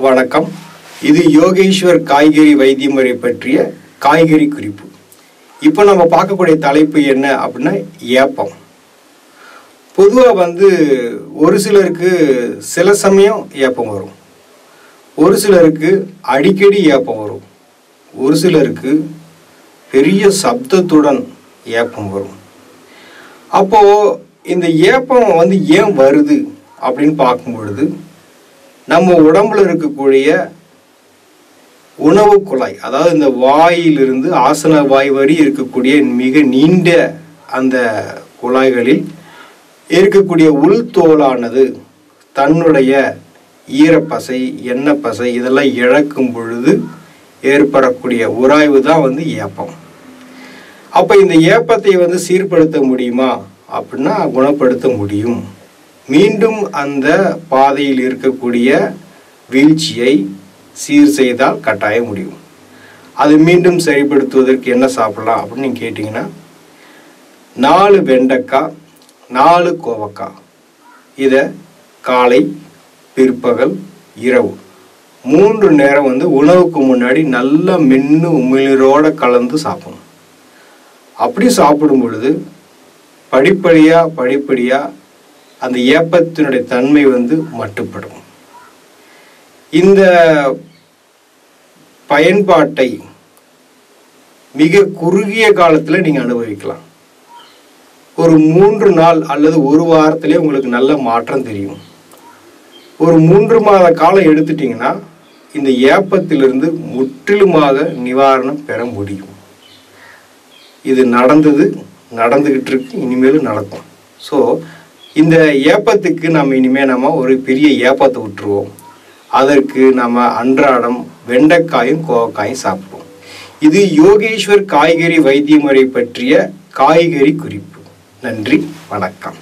வணக்கம். இது யோகேஸ்வர் காய்கறி வைத்திய முறை பற்றிய காய்கறி குறிப்பு. இப்போ நம்ம பார்க்கக்கூடிய தலைப்பு என்ன அப்படின்னா ஏப்பம். பொதுவாக வந்து ஒரு சிலருக்கு சில சமயம் ஏப்பம் வரும். ஒரு சிலருக்கு அடிக்கடி ஏப்பம் வரும். ஒரு சிலருக்கு பெரிய சப்தத்துடன் ஏப்பம் வரும். அப்போது இந்த ஏப்பம் வந்து ஏன் வருது அப்படின்னு பார்க்கும் பொழுது நம்ம உடம்புல இருக்கக்கூடிய உணவு குழாய் அதாவது இந்த வாயிலிருந்து ஆசன வாய் வரி இருக்கக்கூடிய மிக நீண்ட அந்த குழாய்களில் இருக்கக்கூடிய உள்தோலானது தன்னுடைய ஈரப்பசை எண்ணெய் பசை இதெல்லாம் இழக்கும் பொழுது ஏற்படக்கூடிய உராய்வு தான் வந்து ஏப்பம். அப்போ இந்த ஏப்பத்தை வந்து சீர்படுத்த முடியுமா? அப்படின்னா குணப்படுத்த முடியும். மீண்டும் அந்த பாதையில் இருக்கக்கூடிய வீழ்ச்சியை சீர் செய்தால் கட்டாய முடியும். அது மீண்டும் சரிப்படுத்துவதற்கு என்ன சாப்பிடலாம் அப்படின்னு நீங்கள் கேட்டிங்கன்னா நாலு வெண்டைக்காய் நாலு கோவக்காய். இதை காலை பிற்பகல் இரவு. மூன்று நேரம் வந்து உணவுக்கு முன்னாடி நல்லா மென்று உமிழரோடு கலந்து சாப்பிடணும். அப்படி சாப்பிடும் பொழுது படிப்படியாக படிப்படியாக அந்த ஏப்பத்தினுடைய தன்மை வந்து மட்டுப்படும். இந்த பயன்பாட்டை மிக குறுகிய காலத்தில் நீங்கள் அனுபவிக்கலாம். ஒரு மூன்று நாள் அல்லது ஒரு வாரத்திலே உங்களுக்கு நல்ல மாற்றம் தெரியும். ஒரு மூன்று மாத காலம் எடுத்துட்டிங்கன்னா இந்த ஏப்பத்திலிருந்து முற்றிலுமாக நிவாரணம் பெற முடியும். இது நடந்தது நடந்துக்கிட்டு இருக்கு இனிமேலும் நடக்கும். ஸோ இந்த ஏப்பத்துக்கு நம்ம இனிமேல் நம்ம ஒரு பெரிய ஏப்பத்தை விட்டுருவோம் அதற்கு நம்ம அன்றாடம் வெண்டைக்காயும் கோவக்காயும் சாப்பிடுவோம். இது யோகேஸ்வர் காய்கறி வைத்திய முறை பற்றிய காய்கறி குறிப்பு. நன்றி வணக்கம்.